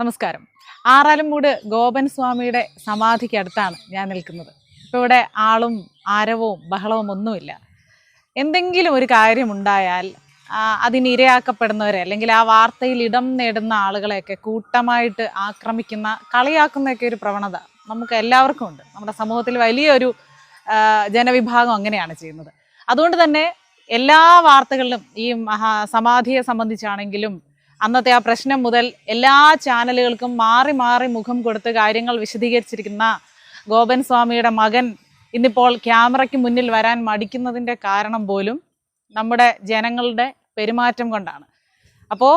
നമസ്കാരം. ആറാലുംമൂട് ഗോപൻ സ്വാമിയുടെ സമാധിക്ക് അടുത്താണ് ഞാൻ നിൽക്കുന്നത്. ഇപ്പോൾ ഇവിടെ ആളും ആരവവും ബഹളവും ഒന്നുമില്ല. എന്തെങ്കിലും ഒരു കാര്യമുണ്ടായാൽ അതിനിരയാക്കപ്പെടുന്നവരെ അല്ലെങ്കിൽ ആ വാർത്തയിൽ ഇടം നേടുന്ന ആളുകളെയൊക്കെ കൂട്ടമായിട്ട് ആക്രമിക്കുന്ന കളിയാക്കുന്നൊക്കെ ഒരു പ്രവണത നമുക്ക് എല്ലാവർക്കും ഉണ്ട്. നമ്മുടെ സമൂഹത്തിൽ വലിയൊരു ജനവിഭാഗം അങ്ങനെയാണ് ചെയ്യുന്നത്. അതുകൊണ്ട് തന്നെ എല്ലാ വാർത്തകളിലും ഈ മഹാ സമാധിയെ സംബന്ധിച്ചാണെങ്കിലും അന്നത്തെ ആ പ്രശ്നം മുതൽ എല്ലാ ചാനലുകൾക്കും മാറി മാറി മുഖം കൊടുത്ത് കാര്യങ്ങൾ വിശദീകരിച്ചിരിക്കുന്ന ഗോപൻ സ്വാമിയുടെ മകൻ ഇന്നിപ്പോൾ ക്യാമറയ്ക്ക് മുന്നിൽ വരാൻ മടിക്കുന്നതിന്റെ കാരണം പോലും നമ്മുടെ ജനങ്ങളുടെ പെരുമാറ്റം കൊണ്ടാണ്. അപ്പോൾ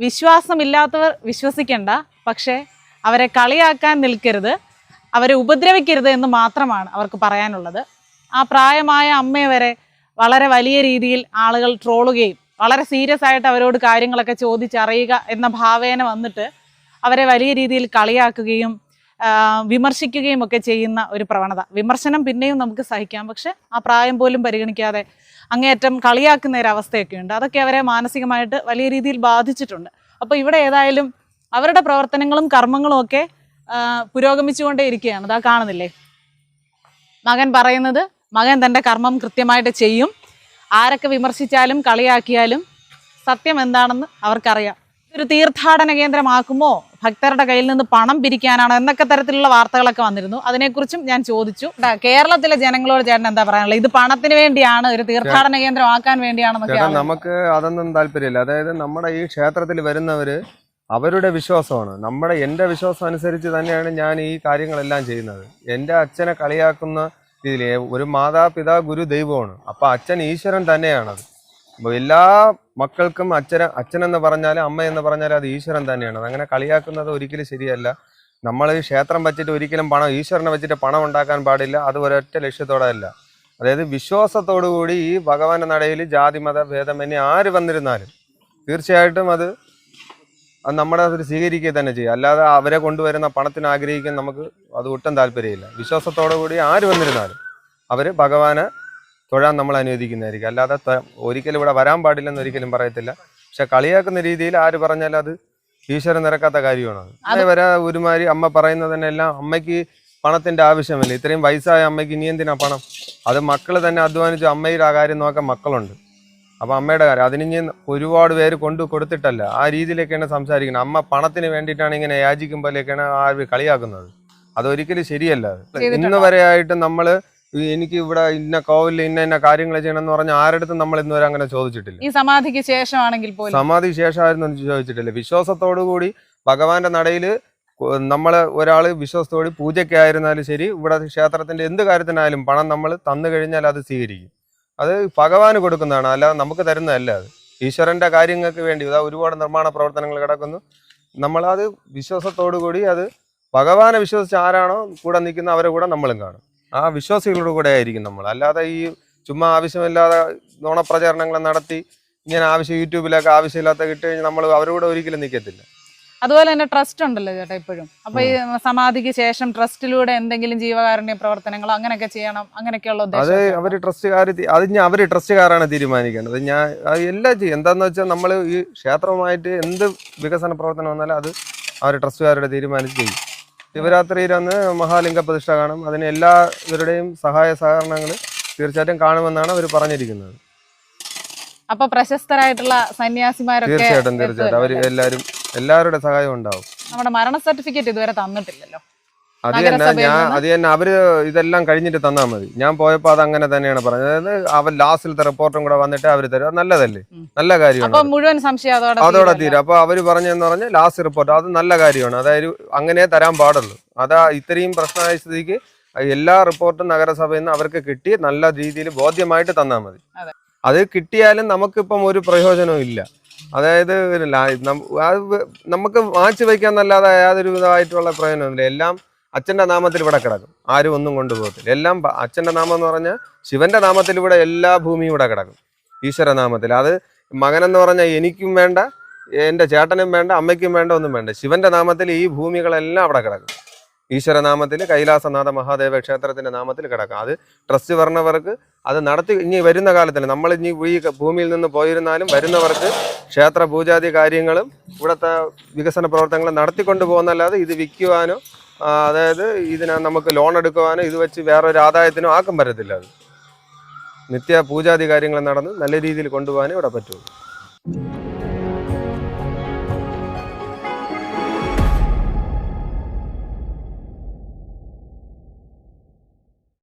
വിശ്വാസമില്ലാത്തവർ വിശ്വസിക്കേണ്ട പക്ഷേ അവരെ കളിയാക്കാൻ നിൽക്കരുത് അവരെ ഉപദ്രവിക്കരുത് എന്ന് മാത്രമാണ് അവർക്ക് പറയാനുള്ളത്. ആ പ്രായമായ അമ്മയെ വരെ വളരെ വലിയ രീതിയിൽ ആളുകൾ ട്രോളുകയും വളരെ സീരിയസ് ആയിട്ട് അവരോട് കാര്യങ്ങളൊക്കെ ചോദിച്ചറിയുക എന്ന ഭാവേന വന്നിട്ട് അവരെ വലിയ രീതിയിൽ കളിയാക്കുകയും വിമർശിക്കുകയും ഒക്കെ ചെയ്യുന്ന ഒരു പ്രവണത. വിമർശനം പിന്നെയും നമുക്ക് സഹിക്കാം. പക്ഷെ ആ പ്രായം പോലും പരിഗണിക്കാതെ അങ്ങേയറ്റം കളിയാക്കുന്ന ഒരു അവസ്ഥയൊക്കെ ഉണ്ട്. അതൊക്കെ അവരെ മാനസികമായിട്ട് വലിയ രീതിയിൽ ബാധിച്ചിട്ടുണ്ട്. അപ്പോൾ ഇവിടെ ഏതായാലും അവരുടെ പ്രവർത്തനങ്ങളും കർമ്മങ്ങളും ഒക്കെ പുരോഗമിച്ചുകൊണ്ടേ ഇരിക്കുകയാണ്. അതാ കാണുന്നില്ലേ? മകൻ പറയുന്നത് മകൻ തന്റെ കർമ്മം കൃത്യമായിട്ട് ചെയ്യും. ആരൊക്കെ വിമർശിച്ചാലും കളിയാക്കിയാലും സത്യം എന്താണെന്ന് അവർക്കറിയാം. ഒരു തീർത്ഥാടന കേന്ദ്രമാക്കുമോ? ഭക്തരുടെ കയ്യിൽ നിന്ന് പണം പിരിക്കാനാണോ? എന്നൊക്കെ തരത്തിലുള്ള വാർത്തകളൊക്കെ വന്നിരുന്നു. അതിനെക്കുറിച്ചും ഞാൻ ചോദിച്ചു. കേരളത്തിലെ ജനങ്ങളോട് ചേട്ടൻ എന്താ പറയാനുള്ളത്? ഇത് പണത്തിന് വേണ്ടിയാണ് ഒരു തീർത്ഥാടന കേന്ദ്രം ആക്കാൻ വേണ്ടിയാണെന്നൊക്കെ നമുക്ക് അതൊന്നും താല്പര്യമില്ല. അതായത് നമ്മുടെ ഈ ക്ഷേത്രത്തിൽ വരുന്നവര് അവരുടെ വിശ്വാസമാണ്. നമ്മുടെ എന്റെ വിശ്വാസം അനുസരിച്ച് തന്നെയാണ് ഞാൻ ഈ കാര്യങ്ങളെല്ലാം ചെയ്യുന്നത്. എന്റെ അച്ഛനെ കളിയാക്കുന്ന രീതിയിൽ ഒരു മാതാപിതാ ഗുരു ദൈവമാണ്. അപ്പൊ അച്ഛൻ ഈശ്വരൻ തന്നെയാണത്. എല്ലാ മക്കൾക്കും അച്ഛന അച്ഛനെന്ന് പറഞ്ഞാൽ അമ്മ എന്ന് പറഞ്ഞാൽ അത് ഈശ്വരൻ തന്നെയാണ്. അങ്ങനെ കളിയാക്കുന്നത് ഒരിക്കലും ശരിയല്ല. നമ്മൾ ക്ഷേത്രം വെച്ചിട്ട് ഒരിക്കലും പണം ഈശ്വരനെ വെച്ചിട്ട് പണം ഉണ്ടാക്കാൻ പാടില്ല. അത് ഒരൊറ്റ ലക്ഷ്യത്തോടെ അല്ല. അതായത് വിശ്വാസത്തോടു കൂടി ഈ ഭഗവാന്റെ നടയിൽ ജാതി മത ഭേദമന്യേ ആര് വന്നിരുന്നാലും തീർച്ചയായിട്ടും അത് അത് നമ്മുടെ ഒരു സ്വീകരിക്കുക തന്നെ ചെയ്യുക അല്ലാതെ അവരെ കൊണ്ടുവരുന്ന പണത്തിന് ആഗ്രഹിക്കാൻ നമുക്ക് അത് ഒട്ടും താല്പര്യമില്ല. വിശ്വാസത്തോടു കൂടി ആര് വന്നിരുന്നാലും അവർ ഭഗവാനെ തൊഴാൻ നമ്മൾ അനുവദിക്കുന്നതായിരിക്കും. അല്ലാതെ ഒരിക്കലും ഇവിടെ വരാൻ പാടില്ലെന്ന് ഒരിക്കലും പറയത്തില്ല. പക്ഷെ കളിയാക്കുന്ന രീതിയിൽ ആര് പറഞ്ഞാലും അത് ഈശ്വരൻ നിരക്കാത്ത കാര്യമാണ്. അത് അതേവരെ ഒരുമാതിരി അമ്മ പറയുന്നത് തന്നെ എല്ലാം അമ്മയ്ക്ക് പണത്തിന്റെ ആവശ്യമില്ല? ഇത്രയും വയസ്സായ അമ്മയ്ക്ക് ഇനി എന്തിനാ പണം? അത് മക്കൾ തന്നെ അധ്വാനിച്ച് അമ്മയുടെ ആ കാര്യം നോക്കാൻ മക്കളുണ്ട്. അപ്പൊ അമ്മയുടെ കാര്യം. അതിന് ഒരുപാട് പേര് കൊണ്ട് കൊടുത്തിട്ടല്ല. ആ രീതിയിലൊക്കെയാണ് സംസാരിക്കുന്നത്. അമ്മ പണത്തിന് വേണ്ടിയിട്ടാണ് ഇങ്ങനെ യാചിക്കുമ്പോഴേക്കാണ് ആ കളിയാക്കുന്നത്. അതൊരിക്കലും ശരിയല്ല. ഇന്ന് വരെ ആയിട്ട് നമ്മൾ എനിക്ക് ഇവിടെ ഇന്ന കോവിലിൽ ഇന്ന ഇന്ന കാര്യങ്ങൾ ചെയ്യണം എന്ന് പറഞ്ഞാൽ ആരുടെ നമ്മൾ ഇന്ന് വരെ അങ്ങനെ ചോദിച്ചിട്ടില്ല. ഈ സമാധിക്ക് ശേഷമാണെങ്കിൽ പോലും. സമാധിക്ക് ശേഷമായിരുന്നു ചോദിച്ചിട്ടില്ല. വിശ്വാസത്തോടു കൂടി ഭഗവാന്റെ നടയിൽ നമ്മൾ ഒരാൾ വിശ്വാസത്തോടെ പൂജയ്ക്കായിരുന്നാലും ശരി ഇവിടെ ക്ഷേത്രത്തിന്റെ എന്ത് കാര്യത്തിനായാലും പണം നമ്മൾ തന്നു കഴിഞ്ഞാൽ അത് സ്വീകരിക്കും. അത് ഭഗവാന് കൊടുക്കുന്നതാണ്. അല്ലാതെ നമുക്ക് തരുന്നതല്ല അത്. ഈശ്വരന്റെ കാര്യങ്ങൾക്ക് വേണ്ടി ഇതാ ഒരുപാട് നിർമ്മാണ പ്രവർത്തനങ്ങൾ കിടക്കുന്നു. നമ്മളത് വിശ്വാസത്തോടു കൂടി അത് ഭഗവാനെ വിശ്വസിച്ച് ആരാണോ കൂടെ നിൽക്കുന്ന അവരെ കൂടെ നമ്മളും കാണും. ആ വിശ്വാസികളുടെ കൂടെ ആയിരിക്കും നമ്മൾ. അല്ലാതെ ഈ ചുമ്മാ ആവശ്യമില്ലാതെ നുണപ്രചരണങ്ങൾ നടത്തി ഇങ്ങനെ ആവശ്യം യൂട്യൂബിലൊക്കെ ആവശ്യമില്ലാത്ത കിട്ടി കഴിഞ്ഞാൽ നമ്മൾ അവരുടെ ഒരിക്കലും നിൽക്കത്തില്ല. അതുപോലെ തന്നെ ട്രസ്റ്റ് ഉണ്ടല്ലോ ചേട്ടാ ഇപ്പോഴും. അപ്പൊ ഈ സമാധിക്ക് ശേഷം ട്രസ്റ്റിലൂടെ എന്തെങ്കിലും ജീവകാരുണ്യ പ്രവർത്തനങ്ങളോ അങ്ങനെയൊക്കെ ചെയ്യണം അങ്ങനെയൊക്കെയുള്ള അത് അവർ ട്രസ്റ്റുകാർ അത് ഞാൻ അവർ ട്രസ്റ്റുകാരാണ് തീരുമാനിക്കേണ്ടത്. ഞാൻ എല്ലാം ചെയ്യും എന്താന്ന് വെച്ചാൽ നമ്മൾ ഈ ക്ഷേത്രവുമായിട്ട് എന്ത് വികസന പ്രവർത്തനം വന്നാലും അത് അവർ ട്രസ്റ്റുകാരുടെ തീരുമാനിച്ച് ചെയ്യും. ശിവരാത്രിയിൽ അന്ന് മഹാലിംഗ പ്രതിഷ്ഠ കാണും. അതിന് എല്ലാവരുടെയും സഹായ സഹകരണങ്ങൾ തീർച്ചയായിട്ടും കാണുമെന്നാണ് അവർ പറഞ്ഞിരിക്കുന്നത്. അപ്പൊ പ്രശസ്തരായിട്ടുള്ള സന്യാസിമാരൊക്കെ തീർച്ചയായിട്ടും തീർച്ചയായിട്ടും. അവർ എല്ലാവരും എല്ലാവരുടെ സഹായം ഉണ്ടാവും. നമ്മുടെ മരണ സർട്ടിഫിക്കറ്റ് ഇതുവരെ തന്നിട്ടില്ലല്ലോ. അത് തന്നെ ഞാൻ? അത് തന്നെ അവർ ഇതെല്ലാം കഴിഞ്ഞിട്ട് തന്നാൽ മതി. ഞാൻ പോയപ്പോ അത് അങ്ങനെ തന്നെയാണ് പറഞ്ഞത്. അതായത് അവർ ലാസ്റ്റിലത്തെ റിപ്പോർട്ടും കൂടെ വന്നിട്ട് അവർ തരും. നല്ലതല്ലേ? നല്ല കാര്യമാണ് മുഴുവൻ സംശയം അതോടെ. തീരും. അപ്പൊ അവർ പറഞ്ഞെന്ന് പറഞ്ഞ ലാസ്റ്റ് റിപ്പോർട്ട് അത് നല്ല കാര്യമാണ്. അതായത് അങ്ങനെ തരാൻ പാടുള്ളൂ. അതാ ഇത്രയും പ്രശ്നമായ സ്ഥിതിക്ക് എല്ലാ റിപ്പോർട്ടും നഗരസഭയിൽ നിന്ന് അവർക്ക് കിട്ടി. നല്ല രീതിയിൽ ബോധ്യമായിട്ട് തന്നാൽ മതി. അത് കിട്ടിയാലും നമുക്കിപ്പം ഒരു പ്രയോജനവും ഇല്ല. അതായത് നമുക്ക് മാറ്റി വയ്ക്കാന്നല്ലാതെ യാതൊരു വിധമായിട്ടുള്ള പ്രയോജനമില്ല എല്ലാം അച്ഛന്റെ നാമത്തിൽ ഇവിടെ കിടക്കും. ആരും ഒന്നും കൊണ്ടുപോകത്തില്ല. എല്ലാം അച്ഛന്റെ നാമം എന്ന് പറഞ്ഞാൽ ശിവന്റെ നാമത്തിൽ എല്ലാ ഭൂമിയും ഇവിടെ കിടക്കും. ഈശ്വര നാമത്തിൽ. അത് മകനെന്ന് പറഞ്ഞാൽ എനിക്കും വേണ്ട എന്റെ ചേട്ടനും വേണ്ട അമ്മയ്ക്കും വേണ്ട ഒന്നും വേണ്ട. ശിവന്റെ നാമത്തിൽ ഈ ഭൂമികളെല്ലാം അവിടെ കിടക്കും. ഈശ്വരനാമത്തിൽ കൈലാസനാഥ മഹാദേവ ക്ഷേത്രത്തിന്റെ നാമത്തിൽ കിടക്കാം. അത് ട്രസ്റ്റ് പറഞ്ഞവർക്ക് അത് നടത്തി ഇനി വരുന്ന കാലത്തിൽ നമ്മൾ ഇനി ഈ ഭൂമിയിൽ നിന്ന് പോയിരുന്നാലും വരുന്നവർക്ക് ക്ഷേത്ര പൂജാതി കാര്യങ്ങളും ഇവിടുത്തെ വികസന പ്രവർത്തനങ്ങളും നടത്തിക്കൊണ്ട് പോകുന്നല്ലാതെ ഇത് വിൽക്കുവാനോ അതായത് ഇതിന് നമുക്ക് ലോൺ എടുക്കുവാനോ ഇത് വെച്ച് വേറൊരു ആദായത്തിനോ ആക്കം പറ്റത്തില്ല അത്. നിത്യ പൂജാതി കാര്യങ്ങൾ നടന്ന് നല്ല രീതിയിൽ കൊണ്ടുപോകാനേ ഇവിടെ പറ്റുള്ളൂ.